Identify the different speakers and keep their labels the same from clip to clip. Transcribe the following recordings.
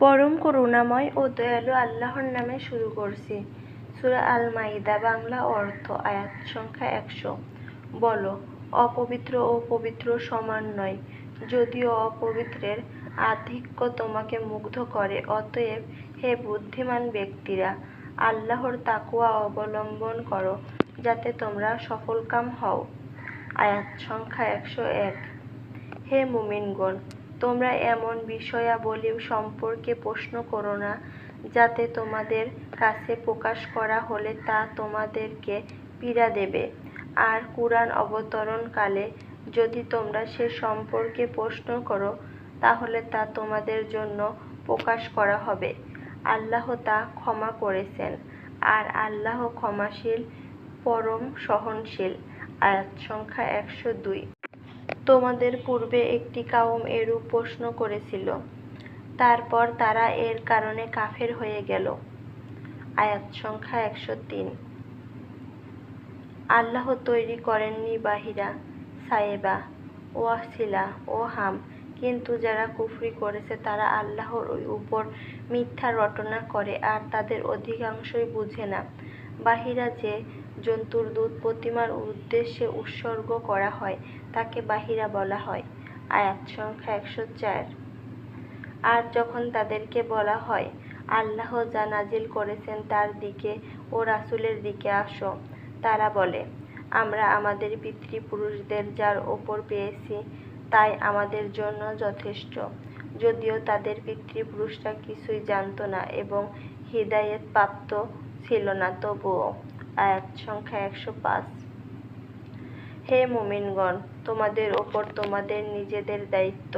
Speaker 1: পরম করুণাময় ও দয়ালু আল্লাহর নামে শুরু করছি। সূরা আল মাইদা বাংলা অর্থ, আয়াত সংখ্যা একশো। বলো, অপবিত্র ও পবিত্র সমান নয়, যদিও অপবিত্রের আধিক্য তোমাকে মুগ্ধ করে। অতএব হে বুদ্ধিমান ব্যক্তিরা, আল্লাহর তাকুয়া অবলম্বন করো, যাতে তোমরা সফলকাম হও। আয়াত সংখ্যা একশো এক। হে মুমিনগণ তোমরা এমন বিষয়াবলী সম্পর্কে প্রশ্ন করো না, যাতে তোমাদের কাছে প্রকাশ করা হলে তা তোমাদেরকে পীড়া দেবে। আর কুরআন অবতরণকালে যদি তোমরা সে সম্পর্কে প্রশ্ন করো, তাহলে তা তোমাদের জন্য প্রকাশ করা হবে। আল্লাহ তা ক্ষমা করেছেন। আর আল্লাহ ক্ষমাশীল, পরম সহনশীল। আয়াত সংখ্যা একশো দুই। তোমাদের পূর্বে একটি কাউম এরূপ প্রশ্ন করেছিল। তারপর তারা এর কারণে কাফের হয়ে গেল। আয়াত সংখ্যা একশো তিন। আল্লাহ তৈরি করেননি বাহিরা, সায়েবা, ওয়াসিলা ও হাম, কিন্তু যারা কুফরি করেছে তারা আল্লাহর উপর মিথ্যা রটনা করে আর তাদের অধিকাংশই বুঝে না। বাহিরা যে জন্তুর দুধ প্রতিমার উদ্দেশ্যে উৎসর্গ করা হয়, তাকে বাহিরা বলা হয়। আয়াত সংখ্যা একশো চার। আর যখন তাদেরকে বলা হয়, আল্লাহ যা নাজিল করেছেন তার দিকে ও রাসুলের দিকে আসো, তারা বলে, আমরা আমাদের পিতৃপুরুষদের যার ওপর পেয়েছি, তাই আমাদের জন্য যথেষ্ট। যদিও তাদের পিতৃপুরুষরা কিছুই জানতো না এবং হিদায়েত প্রাপ্ত ছিল না, তবুও আয়াত সংখ্যা একশো পাঁচ। হে মুমিনগণ, তোমাদের ওপর তোমাদের নিজেদের দায়িত্ব।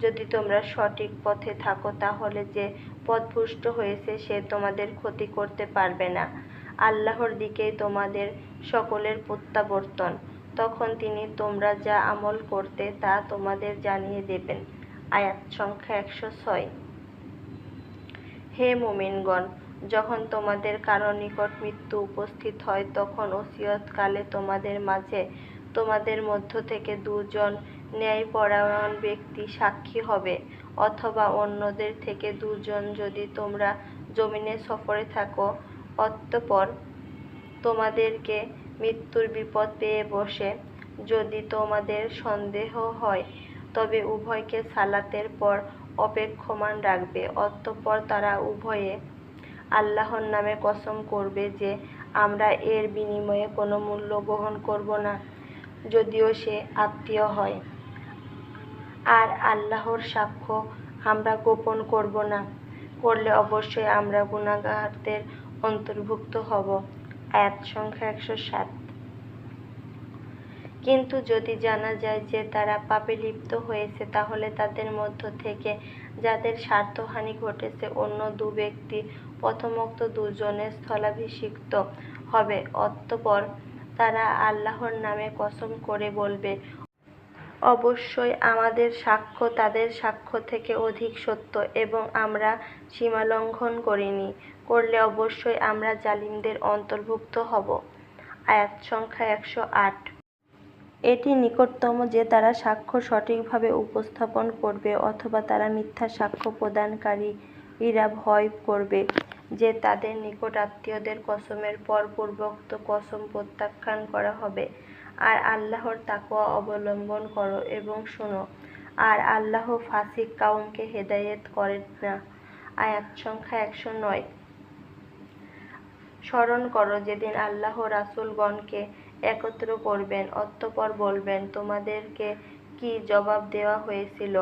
Speaker 1: যদি তোমরা সঠিক পথে থাকো, তাহলে যে পথভ্রষ্ট হয়েছে, সে তোমাদের ক্ষতি করতে পারবে না। আল্লাহর দিকেই তোমাদের সকলের প্রত্যাবর্তন। তখন তিনি তোমরা যা আমল করতে, তা তোমাদের জানিয়ে দেবেন। আয়াত সংখ্যা একশো ছয়। হে মুমিনগণ যখন তোমাদের কারও নিকট মৃত্যু উপস্থিত হয়, তখন ওসিয়তকালে তোমাদের মাঝে তোমাদের মধ্য থেকে দুজন ন্যায়পরায়ণ ব্যক্তি সাক্ষী হবে, অথবা অন্যদের থেকে দুজন যদি তোমরা জমিনে সফরে থাকো, অতঃপর তোমাদেরকে মৃত্যুর বিপদ পেয়ে বসে। যদি তোমাদের সন্দেহ হয়, তবে উভয়কে সালাতের পর অপেক্ষমান রাখবে, অতঃপর তারা উভয়ে আল্লাহর নামে কসম করবে যে আমরা এর বিনিময়ে কোনো মূল্য গ্রহণ করব না, যদিও সে আত্মীয় হয়। আর আল্লাহর সাক্ষ্য আমরা গোপন করব না, করলে অবশ্যই আমরা গুনাহগারদের অন্তর্ভুক্ত হব। আয়াত সংখ্যা একশো সাত কিন্তু যদি জানা যায় যে তারা পাপে লিপ্ত হয়েছে, তাহলে তাদের মধ্য থেকে যাদের স্বার্থহানি ঘটেছে, অন্য দু ব্যক্তি প্রথমোক্ত দুজনের স্থলাভিষিক্ত হবে। অতঃপর তারা আল্লাহর নামে কসম করে বলবে, অবশ্যই আমাদের সাক্ষ্য তাদের সাক্ষ্য থেকে অধিক সত্য এবং আমরা সীমা লঙ্ঘন করিনি। করলে অবশ্যই আমরা জালিমদের অন্তর্ভুক্ত হব। আয়াত সংখ্যা একশো আট। এটি নিকটতম যে তারা সাক্ষ্য সঠিকভাবে উপস্থাপন করবে অথবা তারা মিথ্যা সাক্ষ্য প্রদানকারীরা ভয় করবে যে তাদের নিকট আত্মীয়দের কসমের পর পূর্বোক্ত কসম প্রত্যাখ্যান করা হবে। আর আল্লাহর তাকওয়া অবলম্বন করো এবং শোনো, আর আল্লাহ ফাসিক কাউমকে হেদায়েত করেন না। আয়াত সংখ্যা একশো নয়। স্মরণ করো যেদিন আল্লাহ রাসূলগণকে একত্র করবেন, অতঃপর বলবেন, তোমাদেরকে কি জবাব দেওয়া হয়েছিল?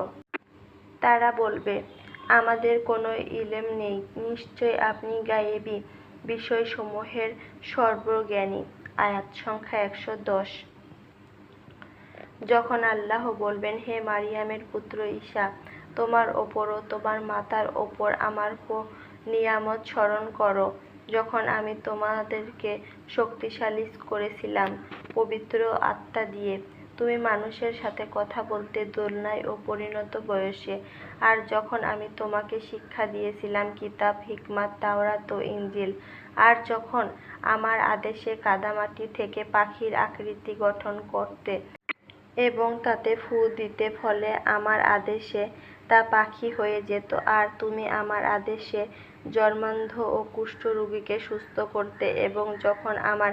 Speaker 1: তারা বলবে, আমাদের কোনো ইলেম নেই, নিশ্চয় আপনি গায়েবী বিষয়সমূহের সর্বজ্ঞানী। আয়াত সংখ্যা একশো দশ। যখন আল্লাহ বলবেন, হে মারিয়ামের পুত্র ঈসা তোমার ওপর ও তোমার মাতার ওপর আমার নিয়ামত স্মরণ করো। যখন আমি তোমাদেরকে শক্তিশালী করেছিলাম, পবিত্র আত্মা দিয়ে। তুমি মানুষের সাথে কথা বলতে দোলনায় ও পরিণত বয়সে। আর যখন আমি তোমাকে শিক্ষা দিয়েছিলাম, কিতাব, হিকমাত, তাওরাত ও ইনজিল। আর যখন আমার আদেশে কাদামাটি থেকে পাখির আকৃতি গঠন করতে এবং তাতে ফু দিতে ফলে আমার আদেশে তা পাখি হয়ে যেত। আর তুমি আমার আদেশে জন্মান্ধ ও কুষ্ঠরোগীকে সুস্থ করতে এবং যখন আমার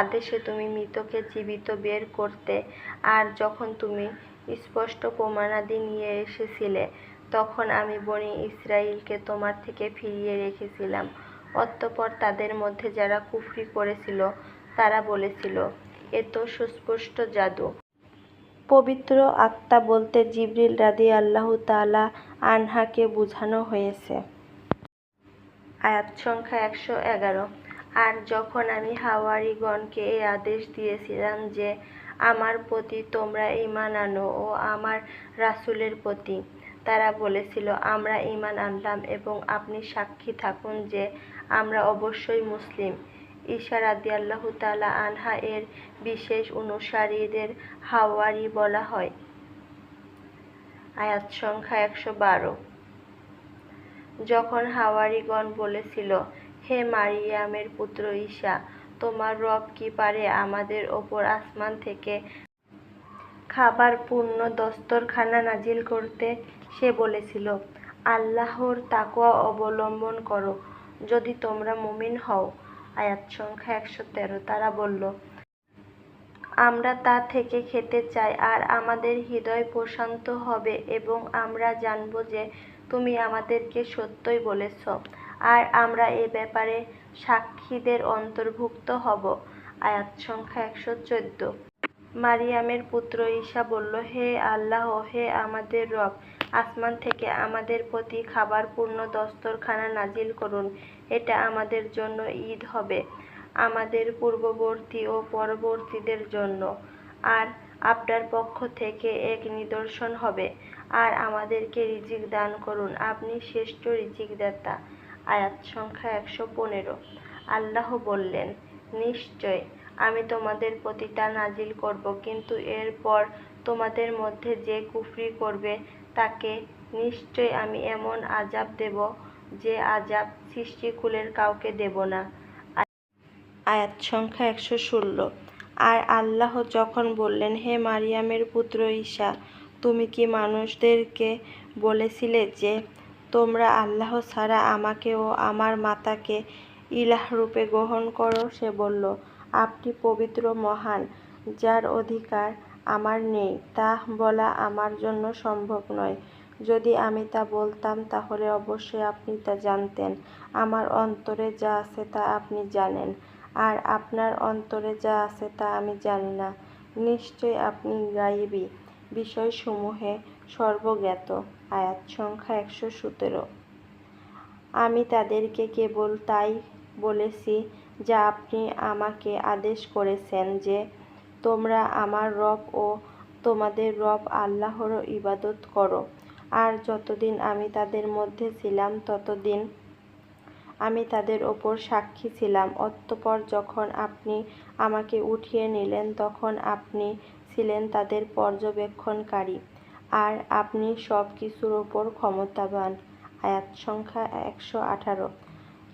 Speaker 1: আদেশে তুমি মৃতকে জীবিত বের করতে আর যখন তুমি স্পষ্ট প্রমাণাদি নিয়ে এসেছিলে, তখন আমি বনি ইসরাইলকে তোমার থেকে ফিরিয়ে রেখেছিলাম। অতঃপর তাদের মধ্যে যারা কুফরি করেছিল, তারা বলেছিল, এ তো সুস্পষ্ট জাদু। পবিত্র আত্মা বলতে জিবরিল রাদি আল্লাহ তালা আনহাকে বোঝানো হয়েছে। আয়াত সংখ্যা একশো এগারো। আর যখন আমি হাওয়ারিগণকে এই আদেশ দিয়েছিলাম যে, আমার প্রতি তোমরা ঈমান আনো ও আমার রাসূলের প্রতি। তারা বলেছিল, আমরা ঈমান আনলাম এবং আপনি সাক্ষী থাকুন যে আমরা অবশ্যই মুসলিম। ঈশা রাদিয়াল্লাহু তাআলা আনহা এর বিশেষ অনুসারীদের হাওয়ারি বলা হয়। আয়াত সংখ্যা একশো বারো। যখন হাওয়ারিগণ বলেছিল, হে মারিয়ামের পুত্র ঈশা, তোমার রব কি পারে আমাদের ওপর আসমান থেকে খাবার পূর্ণ দস্তরখানা নাজিল করতে? সে বলেছিল, আল্লাহর তাকওয়া অবলম্বন করো। যদি তোমরা মুমিন হও আয়াত সংখ্যা একশো তেরো। তারা বলল, আমরা তা থেকে খেতে চাই আর আমাদের হৃদয় প্রশান্ত হবে এবং আমরা জানব যে তুমি আমাদেরকে সত্যই বলেছ আর আমরা এ ব্যাপারে সাক্ষীদের অন্তর্ভুক্ত হব। আয়াত সংখ্যা একশো চোদ্দ। মারিয়ামের পুত্র ঈশা বলল, হে আল্লাহ হে আমাদের রব আসমান থেকে আমাদের প্রতি খাবার পূর্ণ দস্তরখানা নাজিল করুন। এটা আমাদের জন্য ঈদ হবে, আমাদের পূর্ববর্তী ও পরবর্তীদের জন্য। আর আপনার পক্ষ থেকে এক নিদর্শন হবে, আর আমাদেরকে রিজিক দান করুন। আপনি শ্রেষ্ঠ রিজিকদাতা। আয়াত সংখ্যা একশো পনেরো। আল্লাহ বললেন, নিশ্চয় আমি তোমাদের প্রতি তা নাজিল করব, কিন্তু এরপর তোমাদের মধ্যে যে কুফরি করবে তাকে, নিশ্চয় আমি এমন আজাব দেব যে আজাব সৃষ্টিকুলের কাউকে দেব না। আয়াত সংখ্যা একশো ষোলো। আর আল্লাহ যখন বললেন, হে মারিয়ামের পুত্র ঈশা, তুমি কি মানুষদেরকে বলেছিলে যে তোমরা আল্লাহ ছাড়া আমাকে ও আমার মাতাকে ইলাহ রূপে গ্রহণ করো? সে বলল, আপনি পবিত্র মহান, যার অধিকার আমার নেই, তা বলা আমার জন্য সম্ভব নয়। যদি আমি তা বলতাম, তাহলে অবশ্যই আপনি তা জানতেন। আমার অন্তরে যা আছে তা আপনি জানেন, আর আপনার অন্তরে যা আছে তা আমি জানি না। নিশ্চয় আপনি গাইবি বিষয়সমূহে সর্বজ্ঞাত। আয়াত সংখ্যা একশো সতেরো। আমি তাদেরকে কেবল তাই বলেছি যা আপনি আমাকে আদেশ করেছেন যে তোমরা আমার রব ও তোমাদের রব আল্লাহর ইবাদত করো। আর যতদিন আমি তাদের মধ্যে ছিলাম, ততদিন আমি তাদের ওপর সাক্ষী ছিলাম। অতঃপর যখন আপনি আমাকে উঠিয়ে নিলেন, তখন আপনি ছিলেন তাদের পর্যবেক্ষণকারী। আর আপনি সব কিছুর ওপর ক্ষমতাবান। আয়াত সংখ্যা একশো আঠারো।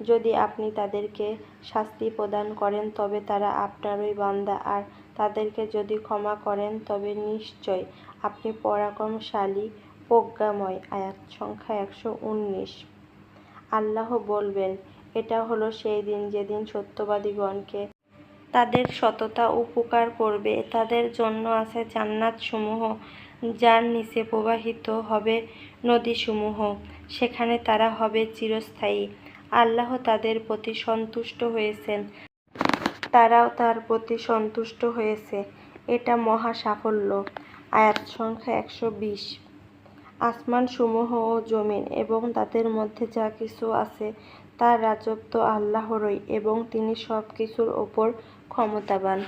Speaker 1: যদি আপনি তাদেরকে শাস্তি প্রদান করেন, তবে তারা আপনারই বান্দা। আর তাদেরকে যদি ক্ষমা করেন, তবে নিশ্চয় আপনি পরাক্রমশালী, প্রজ্ঞাময়। আয়াত সংখ্যা একশো উনিশ। আল্লাহ বলবেন, এটা হলো সেই দিন যেদিন সত্যবাদীগণকে তাদের সততা উপকার করবে। তাদের জন্য আছে জান্নাতসমূহ, যার নিচে প্রবাহিত হবে নদীসমূহ। সেখানে তারা হবে চিরস্থায়ী। আল্লাহ তাদের প্রতি সন্তুষ্ট হয়েছেন। তারাও তার প্রতি সন্তুষ্ট হয়েছে। এটা মহা সাফল্য। আয়াত সংখ্যা একশো বিশ। আসমানসমূহ ও জমিন এবং তাদের মধ্যে যা কিছু আছে, তার রাজত্ব আল্লাহরই এবং তিনি সব কিছুর ওপর ক্ষমতাবান।